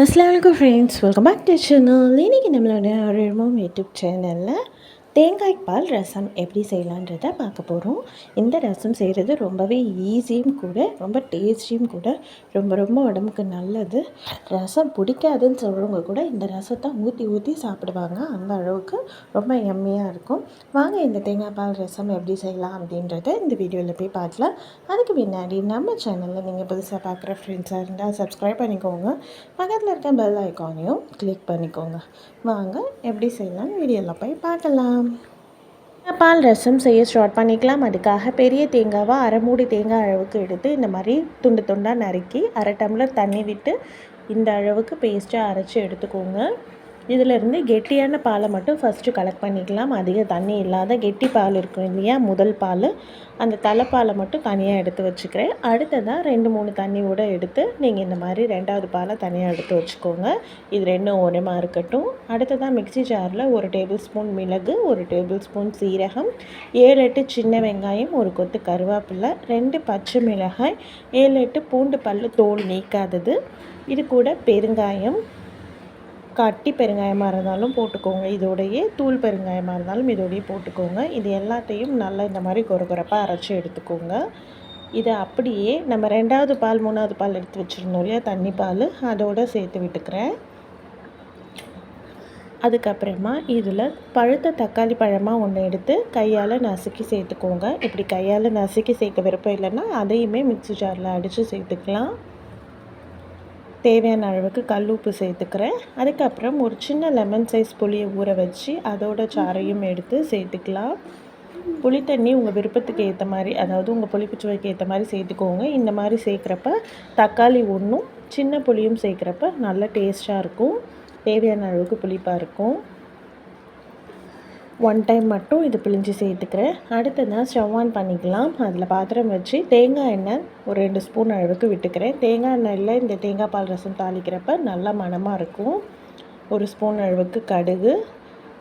அஸ்லாம் வலைக்கம் friends welcome back to channel இன்றைக்கி நம்மளோட அருள்மோம் யூடியூப் சேனலில் தேங்காய் பால் ரசம் எப்படி செய்யலான்றத பார்க்க போகிறோம் இந்த ரசம் செய்கிறது ரொம்பவே ஈஸியும் கூட ரொம்ப டேஸ்டியும் கூட ரொம்ப ரொம்ப உடம்புக்கு நல்லது. ரசம் பிடிக்காதுன்னு சொல்கிறவங்க கூட இந்த ரசத்தை ஊற்றி ஊற்றி சாப்பிடுவாங்க. அந்த அளவுக்கு ரொம்ப எம்மையாக இருக்கும். வாங்க இந்த தேங்காய் பால் ரசம் எப்படி செய்யலாம் அப்படின்றத இந்த வீடியோவில் போய் பார்க்கலாம். அதுக்கு பின்னாடி நம்ம சேனலில் நீங்கள் புதுசாக பார்க்குற ஃப்ரெண்ட்ஸாக இருந்தால் சப்ஸ்கிரைப் பண்ணிக்கோங்க. பக்கத்தில் இருக்க பெல் ஐக்கானையும் கிளிக் பண்ணிக்கோங்க. வாங்க எப்படி செய்யலாம்னு வீடியோவில் போய் பார்க்கலாம். பால் ரசம் செய்ய ஸ்டார்ட் பண்ணிக்கலாம். அதுக்காக பெரிய தேங்காவை அரை மூடி தேங்காய் அளவுக்கு எடுத்து இந்த மாதிரி துண்டு துண்டாக நறுக்கி அரை டம்ளர் தண்ணி விட்டு இந்த அளவுக்கு பேஸ்ட்டாக அரைச்சி எடுத்துக்கோங்க. இதிலேருந்து கெட்டியான பாலை மட்டும் ஃபஸ்ட்டு கலெக்ட் பண்ணிக்கலாம். அதிக தண்ணி இல்லாத கெட்டி பால் இருக்கும் இல்லையா? முதல் பால். அந்த தலைப்பாலை மட்டும் தனியாக எடுத்து வச்சுக்கிறேன். அடுத்ததாக ரெண்டு மூணு தண்ணி கூட எடுத்து நீங்கள் இந்த மாதிரி ரெண்டாவது பாலை தனியாக எடுத்து வச்சுக்கோங்க. இது ரெண்டும் ஒரேமாக இருக்கட்டும். அடுத்ததாக மிக்சி ஜாரில் ஒரு டேபிள் ஸ்பூன் மிளகு ஒரு டேபிள் ஸ்பூன் சீரகம் ஏழு எட்டு சின்ன வெங்காயம் ஒரு கொத்து கருவேப்பிலை ரெண்டு பச்சை மிளகாய் ஏழு எட்டு பூண்டு பல் தோல் நீக்காதது. இது கூட பெருங்காயம் கட்டி பெருங்காயமாக இருந்தாலும் போட்டுக்கோங்க. இதோடையே தூள் பெருங்காயமாக இருந்தாலும் இதோடையே போட்டுக்கோங்க. இது எல்லாத்தையும் நல்லா இந்த மாதிரி குறப்பாக அரைச்சி எடுத்துக்கோங்க. இதை அப்படியே நம்ம ரெண்டாவது பால் மூணாவது பால் எடுத்து வச்சுருந்தோம் இல்லையா? தண்ணி பால். அதோடு சேர்த்து விட்டுக்கிறேன். அதுக்கப்புறமா இதில் பழுத்த தக்காளி பழமாக ஒன்று எடுத்து கையால் நசுக்கி சேர்த்துக்கோங்க. இப்படி கையால் நசுக்கி சேர்க்க விருப்பம் இல்லைன்னா அதையுமே மிக்சி ஜாரில் அடித்து சேர்த்துக்கலாம். தேவையான அளவுக்கு கல் உப்பு சேர்த்துக்கிறேன். அதுக்கப்புறம் ஒரு சின்ன லெமன் சைஸ் புளியை ஊற வச்சு அதோட சாறையும் எடுத்து சேர்த்துக்கலாம். புளி தண்ணி உங்கள் விருப்பத்துக்கு ஏற்ற மாதிரி அதாவது உங்கள் புளிப்பு சுவைக்கு ஏற்ற மாதிரி சேர்த்துக்கோங்க. இந்த மாதிரி சேர்க்குறப்ப தக்காளி ஒன்றும் சின்ன புளியும் சேர்க்குறப்ப நல்ல டேஸ்ட்டாக இருக்கும். தேவையான அளவுக்கு புளிப்பாக இருக்கும். ஒன் டைம் மட்டும் இது பிழிஞ்சு சேர்த்துக்கிறேன். அடுத்ததான் ஸ்டவ் ஆன் பண்ணிக்கலாம். அதில் பாத்திரம் வச்சு தேங்காய் எண்ணெய் ஒரு ரெண்டு ஸ்பூன் அளவுக்கு விட்டுக்கிறேன். தேங்காய் எண்ணெயில் இந்த தேங்காய் பால் ரசம் தாளிக்கிறப்ப நல்லா மணமாக இருக்கும். ஒரு ஸ்பூன் அளவுக்கு கடுகு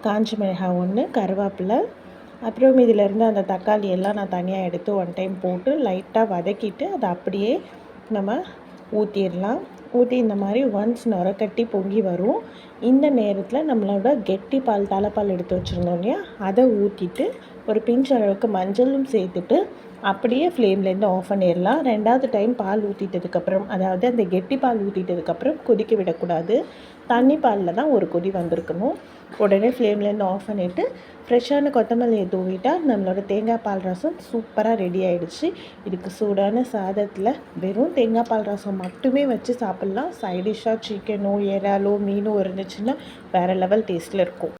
காஞ்சி மிளகாய் ஒன்று கருவேப்பிலை. அப்புறம் இதிலேருந்து அந்த தக்காளி எல்லாம் நான் தனியாக எடுத்து ஒன் டைம் போட்டு லைட்டாக வதக்கிட்டு அதை அப்படியே நம்ம ஊற்றிடலாம் ஊற்றி இந்த மாதிரி ஒன்ஸ் நுரக்கட்டி பொங்கி வரும். இந்த நேரத்தில் நம்மளோட கெட்டி பால் தலைப்பால் எடுத்து வச்சுருந்தோம் இல்லையா? அதை ஊற்றிட்டு ஒரு பிஞ்ச் அளவுக்கு மஞ்சளும் சேர்த்துட்டு அப்படியே ஃப்ளேம்லேருந்து ஆஃப் பண்ணிடலாம். ரெண்டாவது டைம் பால் ஊற்றிட்டதுக்கப்புறம் அதாவது அந்த கெட்டி பால் ஊற்றிட்டதுக்கப்புறம் கொதிக்க விடக்கூடாது. தண்ணி பாலில் தான் ஒரு கொதி வந்திருக்கணும் உடனே ஃப்ளேம்லேருந்து ஆஃப் பண்ணிவிட்டு ஃப்ரெஷ்ஷான கொத்தமல்லியை தூவிட்டால் நம்மளோட தேங்காய் பால் ரசம் சூப்பராக ரெடி ஆகிடுச்சு இதுக்கு சூடான சாதத்தில் வெறும் தேங்காய் பால் ரசம் மட்டுமே வச்சு சாப்பிட்லாம். சைடிஷ்ஷாக சிக்கனோ இறாலோ மீனோ இருந்துச்சுன்னா வேறு லெவல் டேஸ்ட்டில் இருக்கும்.